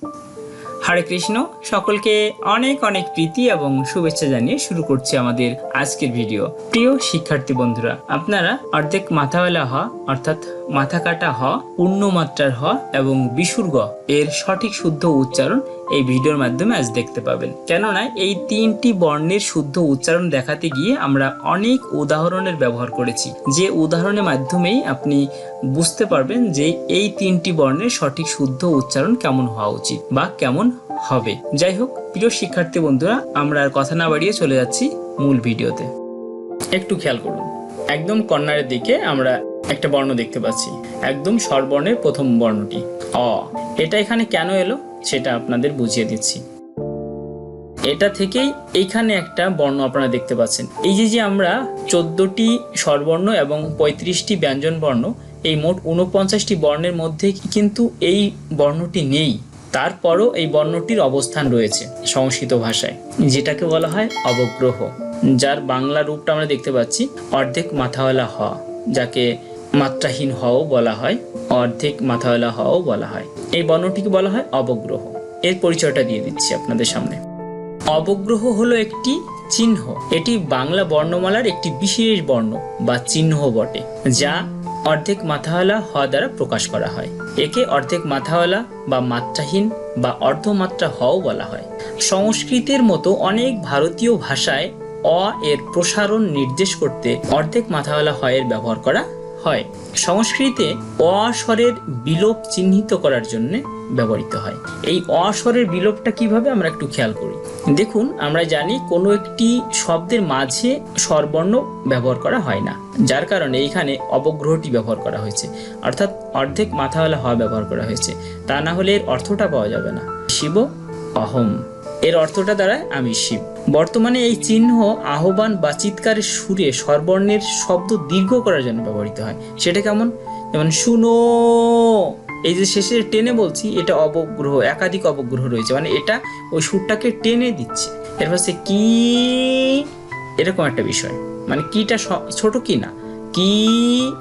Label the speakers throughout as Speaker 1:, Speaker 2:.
Speaker 1: Thank you. হরে কৃষ্ণ। সকলকে অনেক অনেক প্রীতি এবং শুভেচ্ছা জানিয়ে শুরু করছি আমাদের আজকের ভিডিও। প্রিয় শিক্ষার্থী বন্ধুরা, আপনারা অর্ধেক মাথাওয়ালা হ, অর্থাৎ মাথা কাটা হ পূর্ণ মাত্রার হ এবং বিশুর্গ এর সঠিক শুদ্ধ উচ্চারণ এই ভিডিওর মাধ্যমে আজ দেখতে পাবেন। কেননা এই তিনটি বর্ণের শুদ্ধ উচ্চারণ দেখাতে গিয়ে আমরা অনেক উদাহরণের ব্যবহার করেছি। যে উদাহরণের মাধ্যমেই আপনি বুঝতে পারবেন যে এই তিনটি বর্ণের সঠিক শুদ্ধ উচ্চারণ কেমন হওয়া উচিত বা কেমন হবে। যাই হোক, প্রিয় শিক্ষার্থী বন্ধুরা, আমরা আর কথা না বাড়িয়ে চলে যাচ্ছি মূল ভিডিওতে। একটু খেয়াল করুন, একদম কর্নারের দিকে আমরা একটা বর্ণ দেখতে পাচ্ছি। একদম স্বরবর্ণের প্রথম বর্ণটি। অ, এটা এখানে কেন এলো? সেটা আপনাদের বুঝিয়ে দিচ্ছি। এটা থেকেই এইখানে একটা বর্ণ আপনারা দেখতে পাচ্ছেন। এই যে যে আমরা চোদ্দটি স্বরবর্ণ এবং পঁয়ত্রিশটি ব্যঞ্জন বর্ণ এই মোট উনপঞ্চাশটি বর্ণের মধ্যে কিন্তু এই বর্ণটি নেই। তারপরও এই বর্ণটির অবস্থান রয়েছে সংস্কৃত ভাষায়, যেটাকে বলা হয় অবগ্রহ, যার বাংলা রূপটা আমরা দেখতে পাচ্ছি অর্ধেক মাথাওয়ালা হ, যাকে মাত্রাহীন হও বলা হয়, অর্ধেক মাথাওয়ালা হও বলা হয়। এই বর্ণটিকে বলা হয় অবগ্রহ। এর পরিচয়টা দিয়ে দিচ্ছি আপনাদের সামনে। অবগ্রহ হলো একটি চিহ্ন। এটি বাংলা বর্ণমালার একটি বিশেষ বর্ণ বা চিহ্ন বটে, যা অর্ধেক মাথাওয়ালা হওয়া দ্বারা প্রকাশ করা হয়। একে অর্ধেক মাথাওয়ালা বা মাত্রাহীন বা অর্ধমাত্রা হও বলা হয়। সংস্কৃতের মতো অনেক ভারতীয় ভাষায় অ এর প্রসারণ নির্দেশ করতে অর্ধেক মাথাওয়ালা হয়ের ব্যবহার করা হয়। সংস্কৃতে অ স্বরের বিলোপ চিহ্নিত করার জন্য ব্যবহৃত হয়। এই অ স্বরের বিলোপটা কীভাবে আমরা একটু খেয়াল করি? দেখুন, আমরা জানি কোনো একটি শব্দের মাঝে স্বরবর্ণ ব্যবহার করা হয় না, যার কারণে এখানে অবগ্রহটি ব্যবহার করা হয়েছে। অর্থাৎ অর্ধেক মাথাওয়ালা হওয়া ব্যবহার করা হয়েছে। তা না হলে এর অর্থটা পাওয়া যাবে না। শিব অহম। এর অর্থটা দ্বারা আমি শিব। বর্তমানে এই চিহ্ন, আহ্বান বা চিৎকারের সুরে স্বরবর্ণের শব্দ দীর্ঘ করার জন্য ব্যবহৃত হয়। সেটা কেমন? যেমন, শুনো। এই যে শেষে টেনে বলছি, এটা অবগ্রহ, একাধিক অবগ্রহ রয়েছে। মানে এটা ওই সুরটাকে টেনে দিচ্ছে। এর পাশে কি? এরকম একটা বিষয়। মানে কিটা ছোট কি না কি?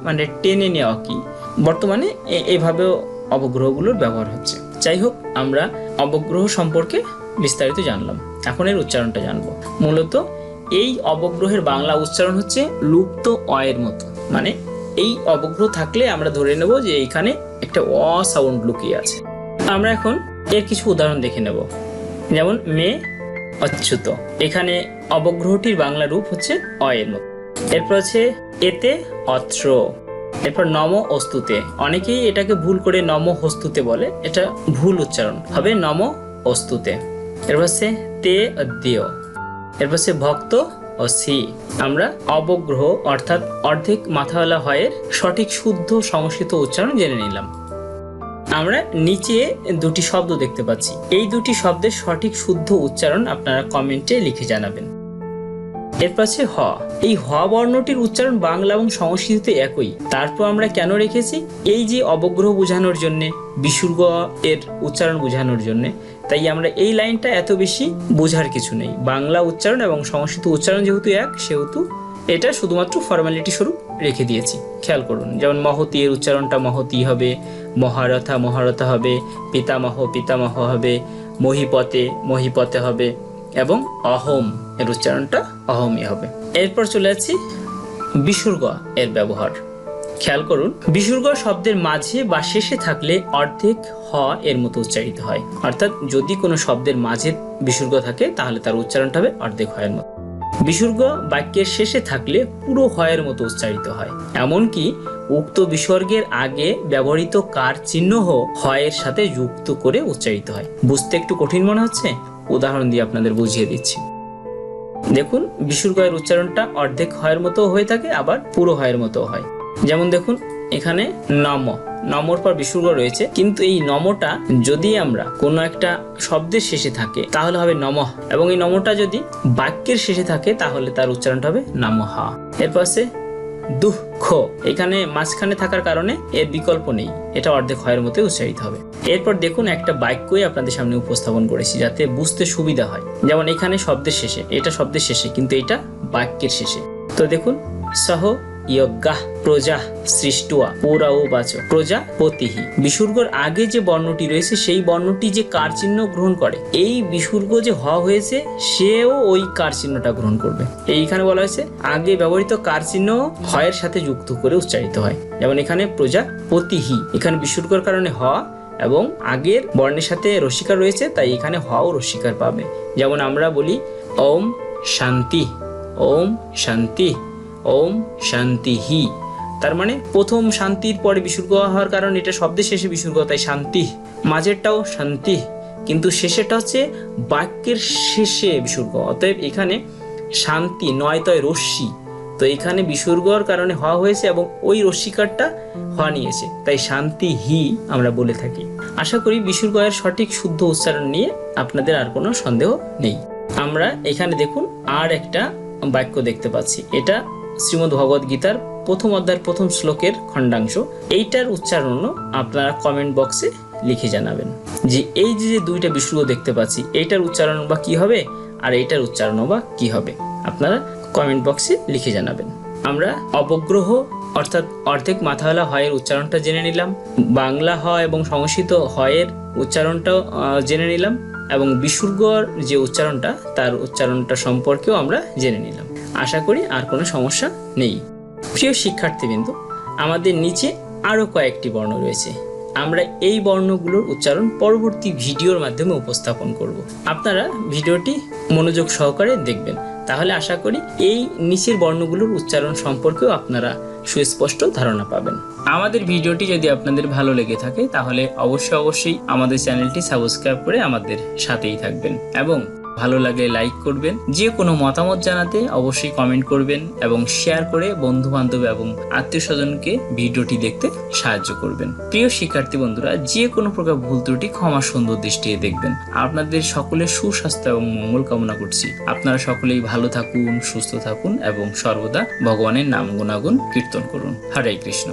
Speaker 1: মানে টেনে নেওয়া কি? বর্তমানে এভাবেও অবগ্রহগুলোর ব্যবহার হচ্ছে। যাই হোক আমরা অবগ্রহ সম্পর্কে বিস্তারিত জানলাম। এখন এর উচ্চারণটা জানব। মূলত এই অবগ্রহের বাংলা উচ্চারণ হচ্ছে লুপ্ত অয়ের মতো। মানে এই অবগ্রহ থাকলে আমরা ধরে নেব যে এইখানে একটা অ সাউন্ড লুকিয়ে আছে। আমরা এখন এর কিছু উদাহরণ দেখে নেব। যেমন, মে অচ্যুত। এখানে অবগ্রহটির বাংলা রূপ হচ্ছে অয়ের মতো। এরপর আছে এতে অত্র। এরপর নম অস্তুতে। অনেকেই এটাকে ভুল করে নম হস্তুতে বলে। এটা ভুল উচ্চারণ। হবে নম অস্তুতে। এরপর হচ্ছে তে অদ্যেয় এরপর হচ্ছে ভক্ত ও সি আমরা অবগ্রহ অর্থাৎ অর্ধেক মাথাওয়ালা হয়ের সঠিক শুদ্ধ সংস্কৃত উচ্চারণ জেনে নিলাম। আমরা নিচে দুটি শব্দ দেখতে পাচ্ছি। এই দুটি শব্দের সঠিক শুদ্ধ উচ্চারণ আপনারা কমেন্টে লিখে জানাবেন। এরপর আছে হ। এই হ বর্ণটির উচ্চারণ বাংলা এবং সংস্কৃতিতে একই। তারপর আমরা কেন রেখেছি? এই যে অবগ্রহ বোঝানোর জন্য বিশুর্গ এর উচ্চারণ বোঝানোর জন্য। তাই আমরা এই লাইনটা এত বেশি বোঝার কিছু নেই। বাংলা উচ্চারণ এবং সংস্কৃত উচ্চারণ যেহেতু এক, সেহেতু এটা শুধুমাত্র ফর্মালিটি স্বরূপ রেখে দিয়েছি। খেয়াল করুন, যেমন মহতি এর উচ্চারণটা মহতি হবে, মহারথা মহারথা হবে, পিতামহ পিতামহ হবে, মহিপতে মহিপতে হবে, এবং অহম এর উচ্চারণটা অহমই হবে। এরপর চলে যাচ্ছি বিসর্গ এর ব্যবহার। খেয়াল করুন বিসর্গ শব্দের মাঝে বা শেষে থাকলে অর্ধেক হ এর মতো উচ্চারিত হয়। অর্থাৎ যদি কোনো শব্দের মাঝে বিসর্গ থাকে, তাহলে তার উচ্চারণটা হবে অর্ধেক হয়ের মতো। বিসর্গ বাক্যের শেষে থাকলে পুরো হয়ের মতো উচ্চারিত হয়। এমনকি উক্ত বিসর্গের আগে ব্যবহৃত কার চিহ্ন হয়ের সাথে যুক্ত করে উচ্চারিত হয়। বুঝতে একটু কঠিন মনে হচ্ছে? উদাহরণ দিয়ে আপনাদের বুঝিয়ে দিচ্ছি। দেখুন বিসর্গয়ের উচ্চারণটা অর্ধেক হয়ের মতো হয়ে থাকে, আবার পুরো হয়ের মতো হয়। যেমন দেখুন, এখানে নম, নমর পর বিসর্গ রয়েছে, কিন্তু এই নমটা যদি আমরা কোনো একটা শব্দের শেষে থাকে, তাহলে হবে নমঃ। এবং এই নমটা যদি বাক্যের শেষে থাকে, তাহলে তার উচ্চারণটা হবে নমহা এরপর আছে দুঃখ। এখানে মাঝখানে থাকার কারণে এর বিকল্প নেই, এটা অর্ধেক হয়ের মতো উচ্চারিত হবে। এরপর দেখুন একটা বাক্যই আপনাদের সামনে উপস্থাপন করেছি, যাতে বুঝতে সুবিধা হয়। যেমন এখানে শব্দের শেষে, এটা শব্দের শেষে, কিন্তু এটা বাক্যের শেষে। তো দেখুন, সহ ইয়জ্ঞা প্রজা সৃষ্টুয়া পুরাও বাচ, প্রজাপতিহি। বিসর্গর আগে যে বর্ণটি রয়েছে, সেই বর্ণটি যে কার চিহ্ন গ্রহণ করে, এই বিসর্গ যে হ হয়েছে, সেও ওই কার চিহ্নটা গ্রহণ করবে। এইখানে বলা হয়েছে, আগে ব্যবহৃত কার চিহ্ন হয়ের সাথে যুক্ত করে উচ্চারিত হয়। যেমন এখানে প্রজা প্রজাপতিহি, এখানে বিসর্গর কারণে হ এবং আগের বর্ণের সাথে রসিকার রয়েছে, তাই এখানে হ ও রসিকার পাবে। যেমন আমরা বলি, ওম শান্তি ওম শান্তি ওম শান্তি হি। তার মানে প্রথম শান্তির পরে বিসর্গ হওয়ার কারণ এটা শব্দের শেষে বিসর্গ, তাই শান্তি। মাঝেরটাও শান্তি, কিন্তু শেষেরটা হচ্ছে বাক্যের শেষে বিসর্গ। অতএব এখানে শান্তি নয়, তয় রশ্মি। তো এখানে বিসর্গর কারণে হওয়া হয়েছে এবং ওই রশ্মিকারটা হওয়া নিয়েছে, তাই শান্তি হি আমরা বলে থাকি। আশা করি বিসর্গয়ের সঠিক শুদ্ধ উচ্চারণ নিয়ে আপনাদের আর কোনো সন্দেহ নেই। আমরা এখানে দেখুন আর একটা বাক্য দেখতে পাচ্ছি। এটা শ্রীমদ্ ভগবদ গীতার প্রথম অধ্যায়ের প্রথম শ্লোকের খণ্ডাংশ। এইটার উচ্চারণও আপনারা কমেন্ট বক্সে লিখে জানাবেন। যে এই যে যে দুইটা বিসর্গ দেখতে পাচ্ছি, এইটার উচ্চারণ বা কি হবে আর এইটার উচ্চারণ বা কি হবে, আপনারা কমেন্ট বক্সে লিখে জানাবেন। আমরা অবগ্রহ অর্থাৎ অর্ধেক মাথাওয়ালা হয়ের উচ্চারণটা জেনে নিলাম, বাংলা হ এবং সংস্কৃত হয়ের উচ্চারণটাও জেনে নিলাম এবং বিসর্গর যে উচ্চারণটা, তার উচ্চারণটা সম্পর্কেও আমরা জেনে নিলাম। আশা করি আর কোনো সমস্যা নেই। প্রিয় শিক্ষার্থীবৃন্দ, আমাদের নিচে আরও কয়েকটি বর্ণ রয়েছে। আমরা এই বর্ণগুলোর উচ্চারণ পরবর্তী ভিডিওর মাধ্যমে উপস্থাপন করব। আপনারা ভিডিওটি মনোযোগ সহকারে দেখবেন। তাহলে আশা করি এই নিচের বর্ণগুলোর উচ্চারণ সম্পর্কেও আপনারা সুস্পষ্ট ধারণা পাবেন। আমাদের ভিডিওটি যদি আপনাদের ভালো লেগে থাকে, তাহলে অবশ্যই অবশ্যই আমাদের চ্যানেলটি সাবস্ক্রাইব করে আমাদের সাথেই থাকবেন। এবং ভালো লাগলে লাইক করবেন। যে কোনো মতামত জানাতে অবশ্যই কমেন্ট করবেন এবং শেয়ার করে বন্ধু বান্ধব এবং আত্মীয় স্বজনকে ভিডিওটি দেখতে সাহায্য করবেন। প্রিয় শিক্ষার্থী বন্ধুরা যে কোনো প্রকার ভুল ত্রুটি ক্ষমা সুন্দর দৃষ্টিতে দেখবেন। আপনাদের সকলের সুস্বাস্থ্য এবং মঙ্গল কামনা করছি। আপনারা সকলেই ভালো থাকুন, সুস্থ থাকুন এবং সর্বদা ভগবানের নাম গুণাগুণ কীর্তন করুন। হরে কৃষ্ণ।